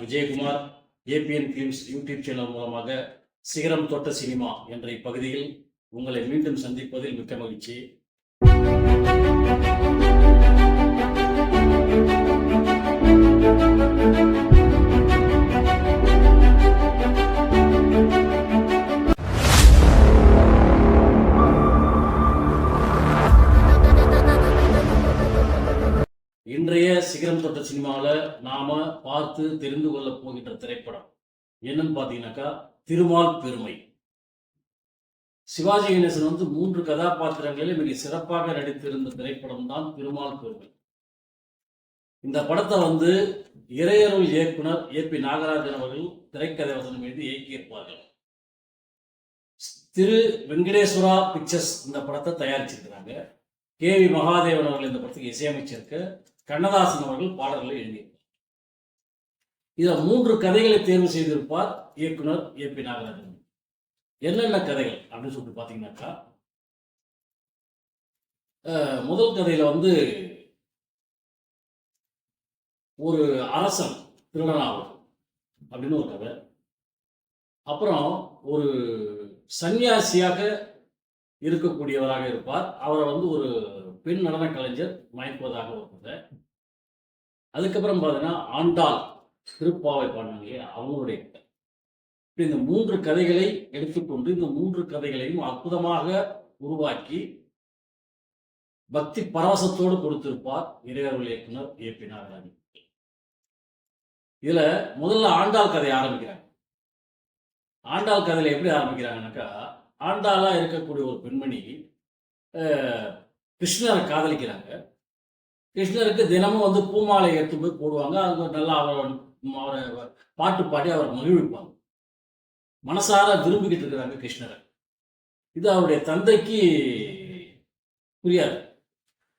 Vijayakumar A B N films YouTube channel மூலமாக சிகரம் தொட்ட சினிமா என்ற இப்பகுதியில் உங்களை மீண்டும் சந்திப்பதில் மிக்க மகிழ்ச்சி. பார்த்து தெரிந்து கொள்ள போகின்ற திரைப்படம் என்னன்னு பார்த்தீங்கன்னாக்கா திருமால் பெருமை. சிவாஜி கணேசன் வந்து மூன்று கதாபாத்திரங்களில் மிக சிறப்பாக நடித்திருந்த திரைப்படம் தான் திருமால் பெருமை. இந்த படத்தை வந்து இறையருள் இயக்குனர் ஏ பி நாகராஜன் அவர்கள் திரைக்கதை வசனம் எழுதி இயக்கியிருப்பார்கள். திரு வெங்கடேஸ்வரா பிக்சர்ஸ் இந்த படத்தை தயாரிச்சிருக்கிறாங்க. கே வி மகாதேவன் அவர்கள் இந்த படத்துக்கு இசையமைச்சிருக்க. கண்ணதாசன் அவர்கள் பாடல்களை எழுதியிருப்பார் இதில் மூன்று கதைகளை தேர்வு செய்திருப்பார் இயக்குனர் ஏ பி நாகராஜன். என்னென்ன கதைகள் அப்படின்னு சொல்லிட்டு பார்த்தீங்கன்னாக்கா முதல் கதையில் வந்து ஒரு அரசன் திருடனாகும் அப்படின்னு ஒரு கதை. அப்புறம் ஒரு சன்னியாசியாக இருக்கக்கூடியவராக இருப்பார். அவரை வந்து ஒரு பெண் நடன கலைஞர் மயக்குவதாக ஒரு கதை. அதுக்கப்புறம் பார்த்தீங்கன்னா ஆண்டாள் திருப்பாவை பாடினாங்க இல்லையா அவங்களுடைய இப்படி இந்த மூன்று கதைகளை எடுத்துக்கொண்டு இந்த மூன்று கதைகளையும் அற்புதமாக உருவாக்கி பக்தி பரவசத்தோடு கொடுத்திருப்பார் இறையர்கள் இயக்குனர் ஏ பி நாகராஜன். இதுல முதல்ல ஆண்டாள் கதை ஆரம்பிக்கிறாங்க. ஆண்டாள் கதையில எப்படி ஆரம்பிக்கிறாங்கன்னாக்கா ஆண்டாளா இருக்கக்கூடிய ஒரு பெண்மணி அஹ், கிருஷ்ணரை காதலிக்கிறாங்க. கிருஷ்ணருக்கு தினமும் வந்து பூமாலை எடுத்து போய் போடுவாங்க. அது நல்லா அவரோட அவரை பாட்டு பாடி அவர் மகிழ்விப்பாங்க. மனசார விரும்பிக்கிட்டு இருக்கிறாங்க கிருஷ்ணரை. இது அவருடைய தந்தைக்கு புரியாது.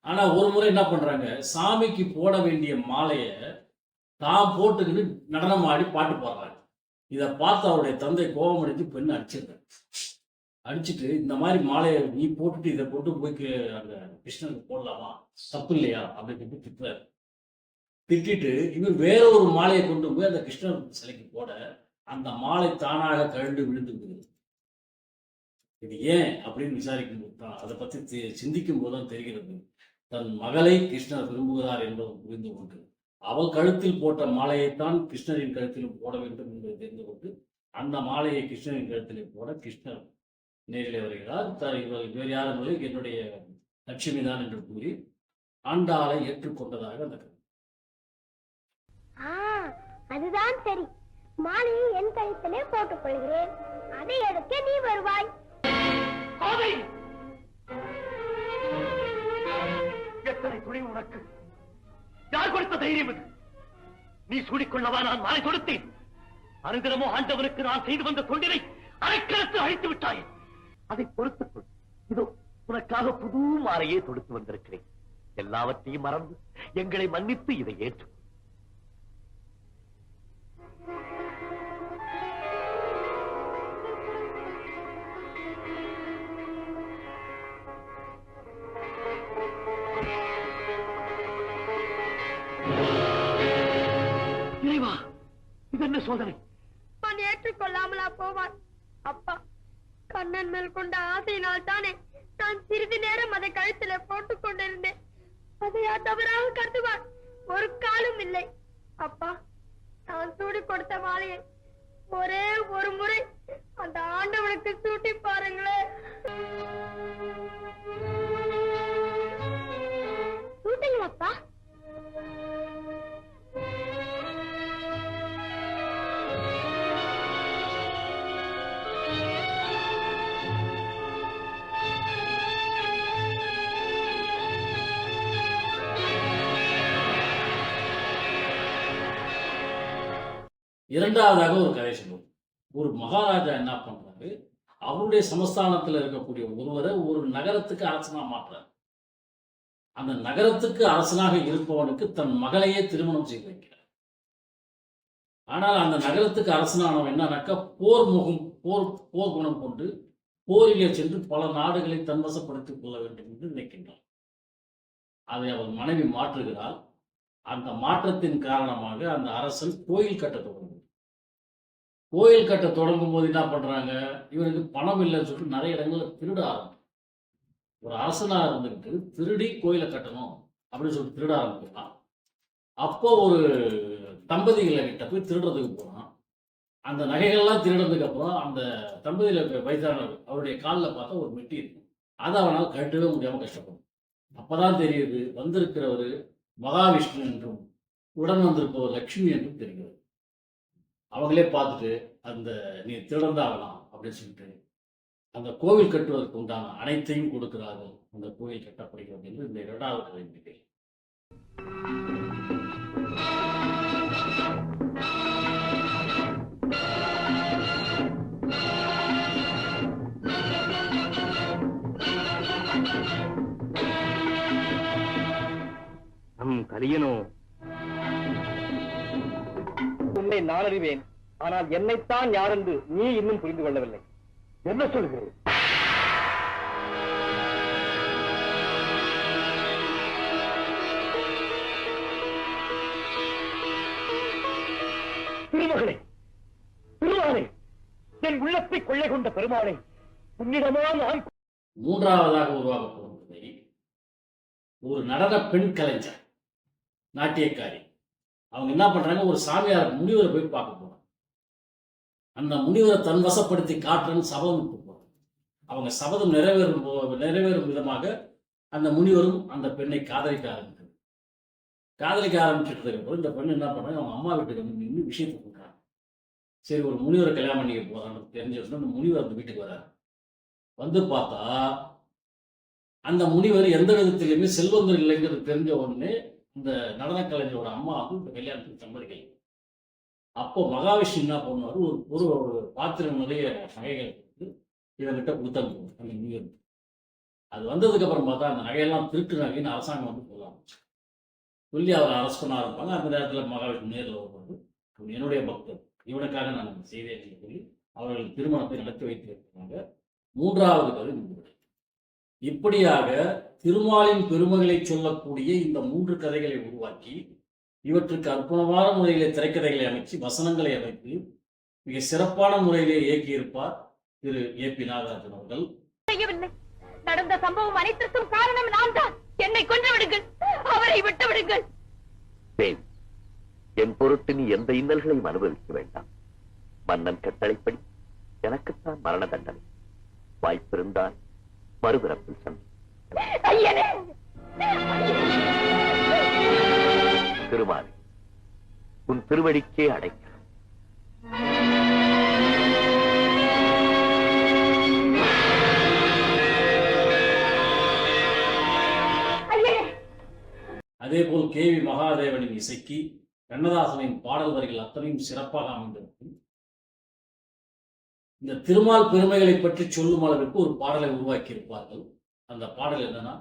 ஆனா ஒரு முறை என்ன பண்றாங்க சாமிக்கு போட வேண்டிய மாலையை தான் போட்டுக்கிட்டு நடனம் ஆடி பாட்டு பாடுறாங்க. இதை பார்த்து அவருடைய தந்தை கோபம் அடித்து பெண்ணை அடிச்சிருக்காரு அடிச்சிட்டு இந்த மாதிரி மாலையை நீ போட்டுட்டு இதை போட்டு போய் அங்க அந்த கிருஷ்ணனுக்கு போடலாமா? தப்பு இல்லையா? அப்படின்னு சொல்லி திட்டுறாரு. திட்டிட்டு இவர் வேற ஒரு மாலையை கொண்டு போய் அந்த கிருஷ்ணர் சிலைக்கு போட அந்த மாலை தானாக கழண்டு விழுந்து விடுகிறது. இது ஏன் அப்படின்னு விசாரிக்கும் போது தான் அதை பற்றி சிந்திக்கும் போது தான் தெரிகிறது. தன் மகளை கிருஷ்ணர் விரும்புகிறார் என்பது புரிந்து கொண்டு அவள் கழுத்தில் போட்ட மாலையைத்தான் கிருஷ்ணரின் கழுத்திலும் போட வேண்டும் என்பதை தெரிந்து கொண்டு அந்த மாலையை கிருஷ்ணரின் கழுத்திலே போட கிருஷ்ணர் நேரிலே வருகிறார். த- இவர் வேறு யாரும் என்னுடைய லட்சுமி தான் என்று கூறி ஆண்டாளை ஏற்றுக்கொண்டதாக அந்த அதுதான் சரி. மாலையை என் கழுத்திலே போட்டுக் கொள்கிறேன். அதை எடுக்க நீ வருவாய். எத்தனை துணி உனக்கு? யார் கொடுத்த தைரியம் இது? நீ சூடிக்கொள்ளவா நான் மாலை தொடுத்தேன். அனுதினமோ ஆண்டவனுக்கு நான் செய்து வந்த தொண்டினை அரைக்கலத்து அழித்து விட்டாய். அதை பொறுத்துக் கொள். இதோ உனக்காக புது மாலையே தொடுத்து வந்திருக்கிறேன். எல்லாவற்றையும் மறந்து எங்களை மன்னித்து இதை ஏற்று. என்ன சோதனை? நான் ஏற்றுக்கொள்ளாமலா போவான் அப்பா கண்ணன் மேல் கொண்ட ஆசையினால் தானே நான் சிறிது நேரம் அதை கழுத்துல போட்டுக் கொண்டிருந்தேன். அதையா தவறாக கருதுவான் ஒரு காலும் இல்லை. அப்பா நான் சூடி கொடுத்த மாலையை ஒரே ஒரு முறை அந்த ஆண்டவனுக்கு சூட்டி பாருங்களேன். இரண்டாவதாக ஒரு கதை சொல்லுவோம். ஒரு மகாராஜா என்ன பண்றாரு? அவருடைய சமஸ்தானத்தில் இருக்கக்கூடிய ஒருவரை ஒரு நகரத்துக்கு அரசனா மாற்றுறாரு. அந்த நகரத்துக்கு அரசனாக இருப்பவனுக்கு தன் மகளையே திருமணம் செய்து வைக்கிறார். ஆனால் அந்த நகரத்துக்கு அரசனானவன் என்னன்னாக்கா போர் முகம் போர் போர் குணம் கொண்டு போரிலே சென்று பல நாடுகளை தன்வசப்படுத்திக் கொள்ள வேண்டும் என்று நினைக்கின்றான். அதை அவர் மனைவி மாற்றுகிறாள். அந்த மாற்றத்தின் காரணமாக அந்த அரசன் கோயில் கட்ட தொடங்கும் கோயில் கட்ட தொடங்கும் போது என்ன பண்ணுறாங்க இவருக்கு பணம் இல்லைன்னு சொல்லிட்டு நிறைய இடங்களில் திருட ஆரம்பிக்கும் ஒரு அரசனா இருந்துக்கிட்டு திருடி கோயிலை கட்டணும் அப்படின்னு சொல்லிட்டு திருட ஆரம்பிக்கிறான் அப்போ ஒரு தம்பதிகளை கிட்ட போய் திருடுறதுக்கு போனான். அந்த நகைகள்லாம் திருடுறதுக்கு அப்புறம் அந்த தம்பதியில் வயதானவர் அவருடைய காலில் பார்த்தா ஒரு மெட்டி இருக்கும் அதை அவனால் கட்டவே முடியாமல் கஷ்டப்படும் அப்பதான் தெரியுது வந்திருக்கிறவர் மகாவிஷ்ணு என்றும் உடன் வந்திருப்பவர் லட்சுமி என்றும் தெரிகிறது. அவங்களே பார்த்துட்டு அந்த நீ திறந்தாகலாம் அப்படின்னு சொல்லிட்டு அந்த கோவில் கட்டுவதற்கு உண்டான அனைத்தையும் கொடுக்கிறார்கள் அந்த கோவில் கட்டப்படுகிறது என்று இந்த இரண்டாவது நம்பிக்கை முடிக்கிறது நம் கலியனோ உன்னை நான் அறிவேன். ஆனால் என்னைத்தான் யாரென்று நீ இன்னும் புரிந்து கொள்ளவில்லை. என்ன சொல்கிறேன்? திருமகளே திருமாலே என் உள்ளத்தை கொள்ளை கொண்ட பெருமாளை உன்னிடமா நான் மூன்றாவதாக உருவாக போகும் ஒரு நடன பெண் கலைஞர் நாட்டியக்காரி. அவங்க என்ன பண்றாங்க? ஒரு சாமியார் முனிவரை போய் பார்க்க போறாங்க. அந்த முனிவரை தன் வசப்படுத்தி காட்டுறன்னு சபதம் விட்டு போறாங்க. அவங்க சபதம் நிறைவேறும் போ- நிறைவேறும் விதமாக அந்த முனிவரும் அந்த பெண்ணை காதலிக்க ஆரம்பிக்கிறது காதலிக்க ஆரம்பிச்சிட்டதுக்கு அப்புறம் இந்த பெண் என்ன பண்றாங்க? அவங்க அம்மா வீட்டுக்கு வந்து நின்று விஷயத்தை கொடுக்குறாங்க. சரி ஒரு முனிவரை கல்யாணம் பண்ணிக்க போறான்னு தெரிஞ்ச உடனே அந்த முனிவர் அந்த வீட்டுக்கு வராரு வந்து பார்த்தா அந்த முனிவர் எந்த விதத்திலையுமே செல்வந்தர் இல்லைங்கிறது தெரிஞ்ச உடனே இந்த நடன கலைஞரோட அம்மா வந்து இந்த கல்யாணத்துக்கு சம்மதிக்கலை. அப்போ மகாவிஷ்ணு என்ன பண்ணுவார்? ஒரு ஒரு ஒரு பாத்திரம் நிறைய நகைகள் கொடுத்து இவங்கிட்ட கொடுத்தாங்க. அந்த முனிவர் அது வந்ததுக்கு அப்புறம் பார்த்தா அந்த நகையெல்லாம் திருட்டு நகைன்னு அரசாங்கம் வந்து சொல்ல சொல்லி அவரை அரஸ்ட் பண்ண ஆரம்பிப்பாங்க. அந்த நேரத்தில் மகாவிஷ்ணு நேரில் வரும்போது என்னுடைய பக்தர். இவனுக்காக நான் செய்தேன் சொல்லி அவர்கள் திருமணத்தை நடத்தி வைத்திருக்கிறாங்க. மூன்றாவது கதை முடிவு. இப்படியாக திருமாலின் பெருமைகளை சொல்லக்கூடிய இந்த மூன்று கதைகளை உருவாக்கி இவற்றுக்கு அற்புதமான முறையிலே திரைக்கதைகளை அமைச்சு வசனங்களை அமைத்து மிக சிறப்பான முறையிலே இயக்கியிருப்பார் திரு ஏ பி நாகராஜன் அவர்கள். நடந்த சம்பவம் அனைத்திற்கும் காரணம் நான் தான் என்னை கொன்று விடுங்கள் அவரை விட்டு விடுங்கள் என் பொருட்டு நீ எந்த இன்னல்களையும் அனுபவிக்க வேண்டாம். மன்னன் கட்டளைப்படி எனக்குத்தான் மரண தண்டனை. வாய்ப்பிருந்தால் மறுபிறப்பில் சந்தி. திருமாலி உன் திருவடிக்கே அடைக்கலாம். ஐயனே! அதே போல் கே வி மகாதேவனின் இசைக்கு கண்ணதாசனின் பாடல் வரிகள் அத்தனையும் சிறப்பாக அமைந்திருக்கும். இந்த திருமால் பெருமைகளை பற்றி சொல்லும் அளவிற்கு ஒரு பாடலை உருவாக்கி இருப்பார்கள் அந்த பாடல் என்னன்னா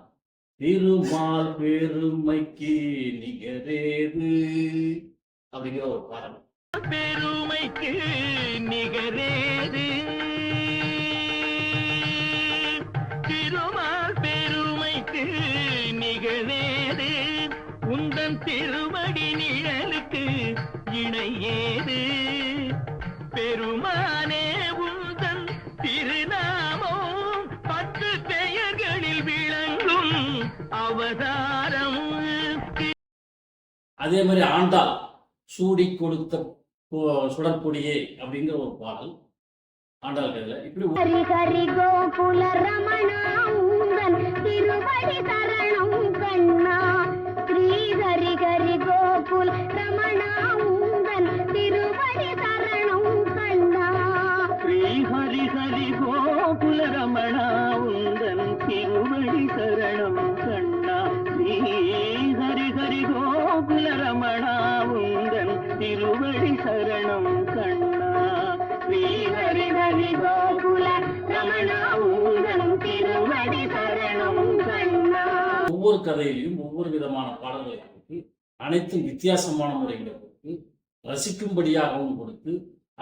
திருமால் பெருமைக்கு நிகரேது அப்படிங்கிற ஒரு பாடல். பெருமைக்கு நிகரேது. திருமால் பெருமைக்கு நிகழேது உந்தன் திரு அவதாரம் அதே மாதிரி ஆண்டாள் சூடி கொடுத்த சுடற்பொடியே அப்படிங்கிற ஒரு பாடல் ஆண்டாள் கதையில இப்படி திருவடி சரணம் கண்ணா. ஸ்ரீ ஹரி ஹரி கோகுல ஒவ்வொரு கதையிலையும் ஒவ்வொரு விதமான பாடல்களை கொடுத்து அனைத்தும் வித்தியாசமான முறைகளை கொடுத்து ரசிக்கும்படியாகவும் கொடுத்து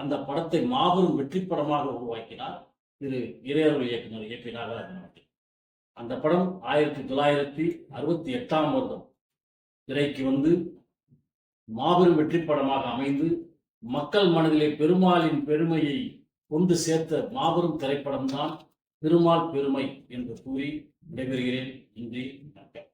அந்த படத்தை மாபெரும் வெற்றி படமாக உருவாக்கினார் திரு இறையர்கள் இயக்குனர் ஏ பி நாகராஜன் அவர்கள். அந்த படம் ஆயிரத்தி தொள்ளாயிரத்தி அறுபத்தி எட்டாம் வருடம். திரைக்கு வந்து மாபெரும் வெற்றி படமாக அமைந்து மக்கள் மனதிலே பெருமாளின் பெருமையை கொண்டு சேர்த்த மாபெரும் திரைப்படம்தான் பெருமாள் பெருமை என்று கூறி விடைபெறுகிறேன். நன்றி வணக்கம்